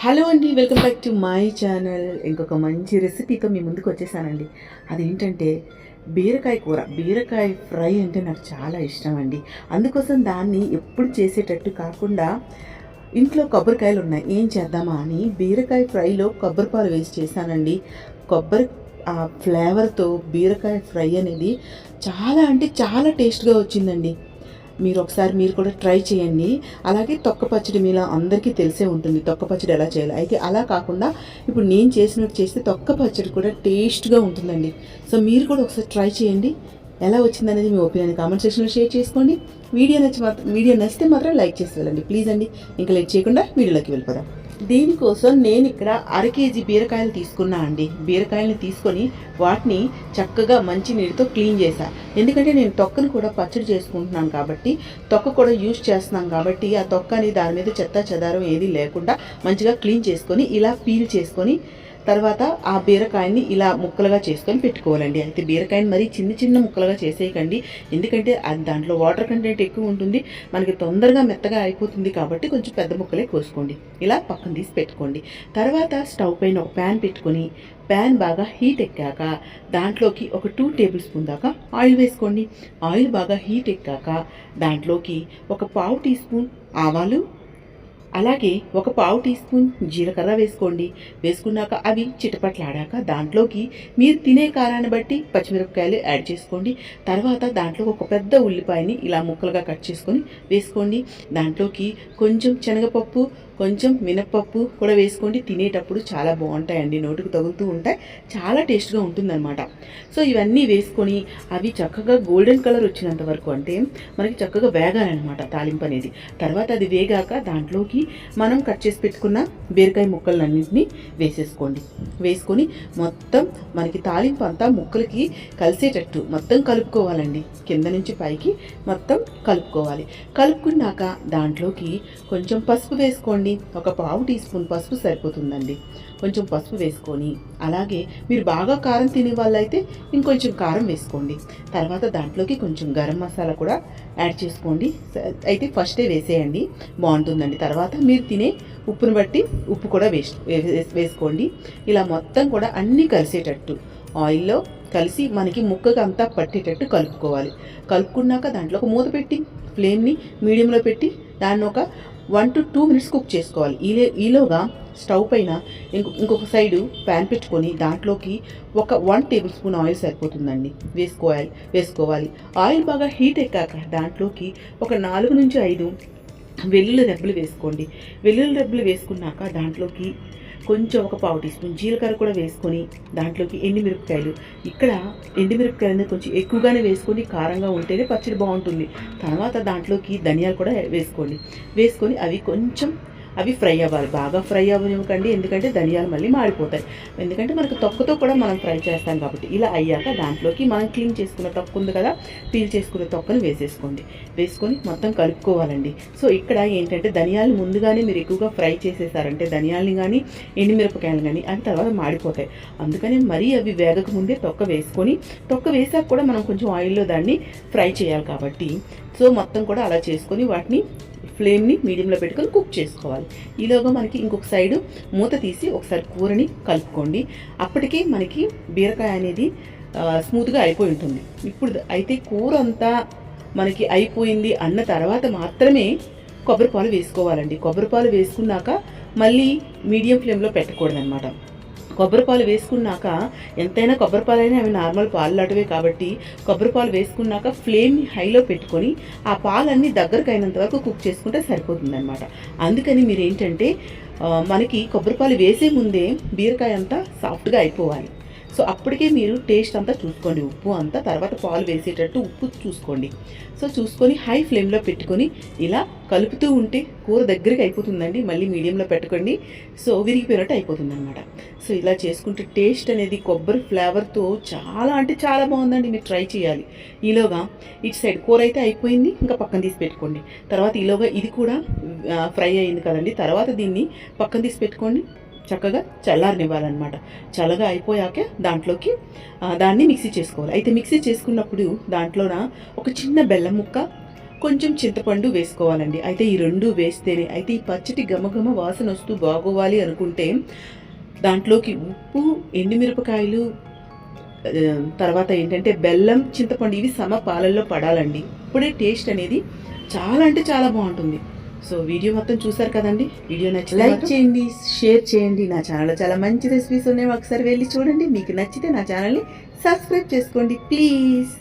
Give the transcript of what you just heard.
Hello అండి welcome back to my channel. ఇంకొక మంచి రెసిపీతో మీ ముందుకు వచ్చేసానండి. అదేంటంటే బీరకాయ కూర బీరకాయ ఫ్రై అంటే నాకు చాలా ఇష్టం అండి అందుకోసం దాన్ని ఎప్పుడు చేసేటట్టు కాకుండా ఇంట్లో కొబ్బరికాయలు ఉన్నాయి ఏం చేద్దామా అని బీరకాయ ఫ్రైలో కొబ్బరిపాలు వేసి చేశానండి. కొబ్బరి ఆ ఫ్లేవర్తో బీరకాయ ఫ్రై అనేది చాలా అంటే చాలా టేస్ట్గా వచ్చిందండి. మీరు ఒకసారి మీరు కూడా ట్రై చేయండి. అలాగే తొక్క పచ్చడి మీలో అందరికీ తెలిసే ఉంటుంది తొక్క పచ్చడి ఎలా చేయాలి. అయితే అలా కాకుండా ఇప్పుడు నేను చేసినట్టు చేస్తే తొక్క పచ్చడి కూడా టేస్ట్గా ఉంటుందండి. సో మీరు కూడా ఒకసారి ట్రై చేయండి. ఎలా వచ్చిందనేది మీ ఒపీనియన్ కామెంట్ సెక్షన్లో షేర్ చేసుకోండి. వీడియో నచ్చి మాత్రం వీడియో నచ్చితే మాత్రం లైక్ చేసి వెళ్ళండి. ప్లీజ్ అండి. ఇంకా లేట్ చేయకుండా వీడియోలోకి వెళ్ళిపోదాం. దీనికోసం నేను ఇక్కడ అర కేజీ బీరకాయలు తీసుకున్నా అండి. బీరకాయలని తీసుకొని వాటిని చక్కగా మంచి నీటితో క్లీన్ చేశా. ఎందుకంటే నేను తొక్కను కూడా పచ్చడి చేసుకుంటున్నాను కాబట్టి తొక్క కూడా యూజ్ చేస్తున్నాం కాబట్టి ఆ తొక్కని దాని మీద చెత్త చెదారం ఏది లేకుండా మంచిగా క్లీన్ చేసుకొని ఇలా పీల్ చేసుకొని తర్వాత ఆ బీరకాయని ఇలా ముక్కలుగా చేసుకొని పెట్టుకోవాలండి. అయితే బీరకాయని మరీ చిన్న చిన్న ముక్కలుగా చేసేయకండి. ఎందుకంటే అది దాంట్లో వాటర్ కంటెంట్ ఎక్కువ ఉంటుంది. మనకి తొందరగా మెత్తగా అయిపోతుంది కాబట్టి కొంచెం పెద్ద ముక్కలే కోసుకోండి. ఇలా పక్కన తీసి పెట్టుకోండి. తర్వాత స్టవ్ పైన ఒక ప్యాన్ పెట్టుకొని ప్యాన్ బాగా హీట్ ఎక్కాక దాంట్లోకి ఒక టూ టేబుల్ స్పూన్ దాకా ఆయిల్ వేసుకోండి. ఆయిల్ బాగా హీట్ ఎక్కాక దాంట్లోకి ఒక పావు టీ స్పూన్ ఆవాలు అలాగే ఒక పావు టీ స్పూన్ జీలకర్ర వేసుకోండి. వేసుకున్నాక అవి చిటపట్లాడాక దాంట్లోకి మీరు తినే కారాన్ని బట్టి పచ్చిమిరపకాయలు యాడ్ చేసుకోండి. తర్వాత దాంట్లో ఒక పెద్ద ఉల్లిపాయని ఇలా ముక్కలుగా కట్ చేసుకొని వేసుకోండి. దాంట్లోకి కొంచెం శనగపప్పు కొంచెం మినప్పప్పు కూడా వేసుకోండి. తినేటప్పుడు చాలా బాగుంటాయండి. నోటికి తగులుతూ ఉంటాయి. చాలా టేస్ట్గా ఉంటుందన్నమాట. సో ఇవన్నీ వేసుకొని అవి చక్కగా గోల్డెన్ కలర్ వచ్చినంత వరకు అంటే మనకి చక్కగా వేగాలన్నమాట తాలింపు అనేది. తర్వాత అది వేగాక దాంట్లోకి మనం కట్ చేసి పెట్టుకున్న బీరకాయ ముక్కలన్నింటినీ వేసేసుకోండి. వేసుకొని మొత్తం మనకి తాలింపు అంతా ముక్కలకి కలిసేటట్టు మొత్తం కలుపుకోవాలండి. కింద నుంచి పైకి మొత్తం కలుపుకోవాలి. కలుపుకున్నాక దాంట్లోకి కొంచెం పసుపు వేసుకోండి. ఒక పావు టీ స్పూన్ పసుపు సరిపోతుందండి. కొంచెం పసుపు వేసుకొని అలాగే మీరు బాగా కారం తినే వాళ్ళైతే ఇంకొంచెం కారం వేసుకోండి. తర్వాత దాంట్లోకి కొంచెం గరం మసాలా కూడా యాడ్ చేసుకోండి. అయితే ఫస్టే వేసేయండి. బాగుంటుందండి. తర్వాత మీరు తినే ఉప్పును బట్టి ఉప్పు కూడా వేస్ వేసుకోండి. ఇలా మొత్తం కూడా అన్నీ కలిసేటట్టు ఆయిల్లో కలిసి మనకి ముక్కకు అంతా పట్టేటట్టు కలుపుకోవాలి. కలుపుకున్నాక దాంట్లో ఒక మూత పెట్టి ఫ్లేమ్ని మీడియంలో పెట్టి దాన్ని ఒక one to two minutes cook చేసుకోవాలి. ఈలే ఈలోగా స్టవ్ పైన ఇంకొ ఇంకొక సైడు ప్యాన్ పెట్టుకొని దాంట్లోకి ఒక వన్ టేబుల్ స్పూన్ ఆయిల్ సరిపోతుందండి. వేసుకోవాలి వేసుకోవాలి. ఆయిల్ బాగా హీట్ ఎక్కాక దాంట్లోకి ఒక నాలుగు నుంచి ఐదు వెల్లుల్లి రెబ్బలు వేసుకోండి. వెల్లుల్లి రెబ్బలు వేసుకున్నాక దాంట్లోకి కొంచెం ఒక పావు టీ స్పూన్ జీలకర్ర కూడా వేసుకొని దాంట్లోకి ఎండుమిరపకాయలు. ఇక్కడ ఎండుమిరపకాయలను కొంచెం ఎక్కువగానే వేసుకొని కారంగా ఉంటేనే పచ్చడి బాగుంటుంది. తర్వాత దాంట్లోకి ధనియాలు కూడా వేసుకోండి. వేసుకొని అవి కొంచెం అవి ఫ్రై అవ్వాలి. బాగా ఫ్రై అవ్వనివ్వకండి. ఎందుకంటే ధనియాలు మళ్ళీ మాడిపోతాయి. ఎందుకంటే మనకు తొక్కతో కూడా మనం ఫ్రై చేస్తాం కాబట్టి ఇలా అయ్యాక దాంట్లోకి మనం క్లీన్ చేసుకున్న తొక్కు ఉంది కదా పీల్ చేసుకున్న తొక్కను వేసేసుకోండి. వేసుకొని మొత్తం కలుపుకోవాలండి. సో ఇక్కడ ఏంటంటే ధనియాలు ముందుగానే మీరు ఎక్కువగా ఫ్రై చేసేసారంటే ధనియాలని కానీ ఎండుమిరపకాయలు కానీ అవి తర్వాత మాడిపోతాయి. అందుకని మరీ అవి వేగక ముందే తొక్క వేసుకొని తొక్క వేసాక కూడా మనం కొంచెం ఆయిల్లో దాన్ని ఫ్రై చేయాలి కాబట్టి. సో మొత్తం కూడా అలా చేసుకొని వాటిని ఫ్లేమ్ని మీడియంలో పెట్టుకొని కుక్ చేసుకోవాలి. ఈలోగా మనకి ఇంకొక సైడు మూత తీసి ఒకసారి కూరని కలుపుకోండి. అప్పటికే మనకి బీరకాయ అనేది స్మూత్గా అయిపోయి ఉంటుంది. ఇప్పుడు అయితే కూర అంతా మనకి అయిపోయింది అన్న తర్వాత మాత్రమే కొబ్బరిపాలు వేసుకోవాలండి. కొబ్బరిపాలు వేసుకున్నాక మళ్ళీ మీడియం ఫ్లేమ్లో పెట్టకూడదనమాట కొబ్బరి పాలు వేసుకున్నాక ఎంతైనా కొబ్బరి పాలైనా అవి నార్మల్ పాలు లాంటివే కాబట్టి కొబ్బరి పాలు వేసుకున్నాక ఫ్లేమ్ని హైలో పెట్టుకొని ఆ పాలన్నీ దగ్గరకు అయినంత వరకు కుక్ చేసుకుంటే సరిపోతుందన్నమాట. అందుకని మీరు ఏంటంటే మనకి కొబ్బరి పాలు వేసే ముందే బీరకాయ అంతా సాఫ్ట్గా అయిపోవాలి. సో అప్పటికే మీరు టేస్ట్ అంతా చూసుకోండి. ఉప్పు అంతా తర్వాత పాలు వేసేటట్టు ఉప్పు చూసుకోండి. సో చూసుకొని హై ఫ్లేమ్లో పెట్టుకొని ఇలా కలుపుతూ ఉంటే కూర దగ్గరికి అయిపోతుందండి. మళ్ళీ మీడియంలో పెట్టుకోండి. సో విరిగిపోయినట్టు అయిపోతుంది అనమాట సో ఇలా చేసుకుంటే టేస్ట్ అనేది కొబ్బరి ఫ్లేవర్తో చాలా అంటే చాలా బాగుందండి. మీరు ట్రై చేయాలి. ఈలోగా ఇటు సైడ్ కూర అయితే అయిపోయింది. ఇంకా పక్కన తీసి పెట్టుకోండి. తర్వాత ఈలోగా ఇది కూడా ఫ్రై అయింది కదండి. తర్వాత దీన్ని పక్కన తీసి పెట్టుకోండి. చక్కగా చల్లారనివ్వాలన్నమాట. చల్లగా అయిపోయాక దాంట్లోకి దాన్ని మిక్సీ చేసుకోవాలి. అయితే మిక్సీ చేసుకున్నప్పుడు దాంట్లోన ఒక చిన్న బెల్లం ముక్క కొంచెం చింతపండు వేసుకోవాలండి. అయితే ఈ రెండు వేస్తేనే అయితే ఈ పచ్చటి గమగమ వాసన వస్తూ బాగోవాలి అనుకుంటే దాంట్లోకి ఉప్పు ఎండుమిరపకాయలు తర్వాత ఏంటంటే బెల్లం చింతపండు ఇవి సమ పాలల్లో పడాలండి. ఇప్పుడే టేస్ట్ అనేది చాలా అంటే చాలా బాగుంటుంది. సో వీడియో మొత్తం చూసారు కదండి. వీడియో నచ్చి లైక్ చేయండి షేర్ చేయండి. నా ఛానల్లో చాలా మంచి రెసిపీస్ ఉన్నాయి. ఒకసారి వెళ్ళి చూడండి. మీకు నచ్చితే నా ఛానల్ని సబ్స్క్రైబ్ చేసుకోండి ప్లీజ్